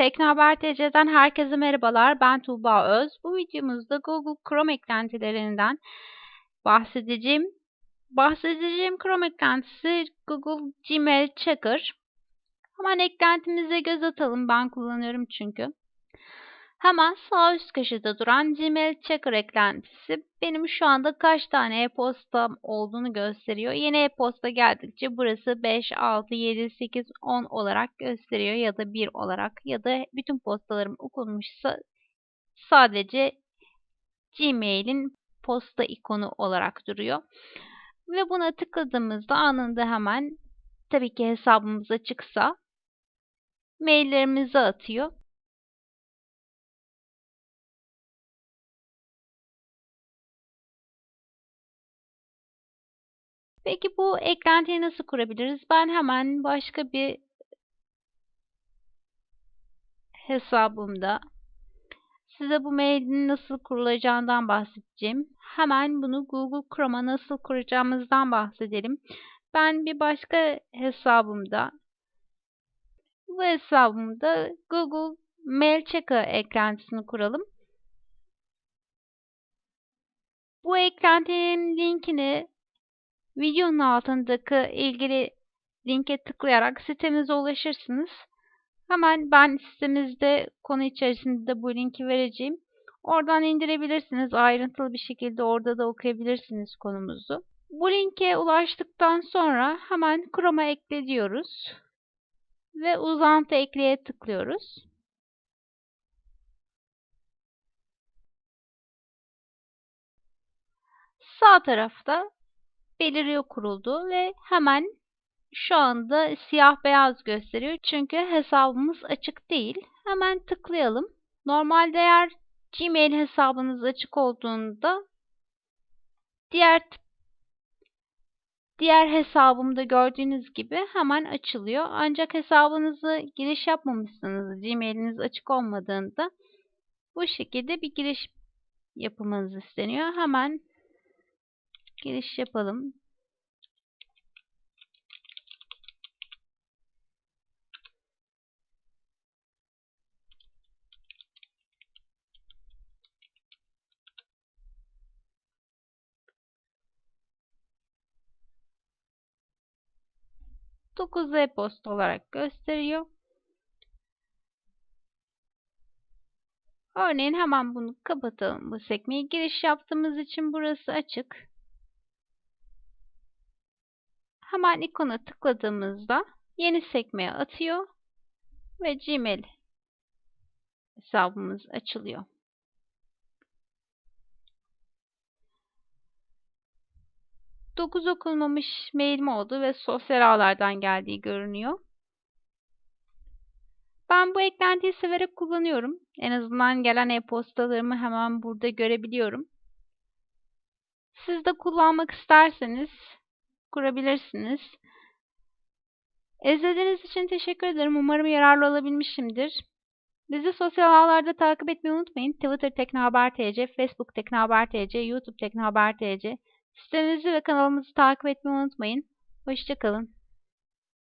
Teknohaber TC'den herkese merhabalar. Ben Tuğba Öz. Bu videomuzda Google Chrome eklentilerinden bahsedeceğim. Bahsedeceğim Chrome eklentisi Google Gmail Checker. Hemen eklentimize göz atalım. Ben kullanıyorum çünkü. Hemen sağ üst köşede duran Gmail Checker eklentisi benim şu anda kaç tane e-postam olduğunu gösteriyor. Yeni e-posta geldikçe burası 5, 6, 7, 8, 10 olarak gösteriyor ya da 1 olarak ya da bütün postalarım okunmuşsa sadece Gmail'in posta ikonu olarak duruyor. Ve buna tıkladığımızda anında hemen tabii ki hesabımız açıksa maillerimizi atıyor. Peki bu eklentiyi nasıl kurabiliriz? Ben hemen başka bir hesabımda size bu mailin nasıl kurulacağından bahsedeceğim. Hemen bunu Google Chrome'a nasıl kuracağımızdan bahsedelim. Ben bir başka hesabımda bu hesabımda Google Mail Checker eklentisini kuralım. Bu eklentinin linkini Videonun altındaki ilgili linke tıklayarak sitemize ulaşırsınız. Hemen ben sitemizde konu içerisinde bu linki vereceğim. Oradan indirebilirsiniz. Ayrıntılı bir şekilde orada da okuyabilirsiniz konumuzu. Bu linke ulaştıktan sonra hemen Chrome'a ekle diyoruz. Ve uzantı ekleye tıklıyoruz. Sağ tarafta beliriyor kuruldu ve hemen şu anda siyah beyaz gösteriyor. Çünkü hesabımız açık değil. Hemen tıklayalım. Normalde eğer Gmail hesabınız açık olduğunda diğer diğer hesabımda gördüğünüz gibi hemen açılıyor. Ancak hesabınızı giriş yapmamışsınız, Gmail'iniz açık olmadığında bu şekilde bir giriş yapmanız isteniyor. Hemen giriş yapalım. Dokuz e-posta olarak gösteriyor. Örneğin hemen bunu kapatalım bu sekmeyi. Giriş yaptığımız için burası açık. Hemen ikona tıkladığımızda yeni sekmeye atıyor ve Gmail hesabımız açılıyor. Dokuz okunmamış mailim oldu ve sosyal ağlardan geldiği görünüyor. Ben bu eklentiyi severek kullanıyorum. En azından gelen e-postalarımı hemen burada görebiliyorum. Siz de kullanmak isterseniz kurabilirsiniz. İzlediğiniz için teşekkür ederim. Umarım yararlı olabilmişimdir. Bizi sosyal ağlarda takip etmeyi unutmayın. Twitter Teknohaber TC, Facebook Teknohaber TC, YouTube Teknohaber TC. Sitemizi ve kanalımızı takip etmeyi unutmayın. Hoşçakalın.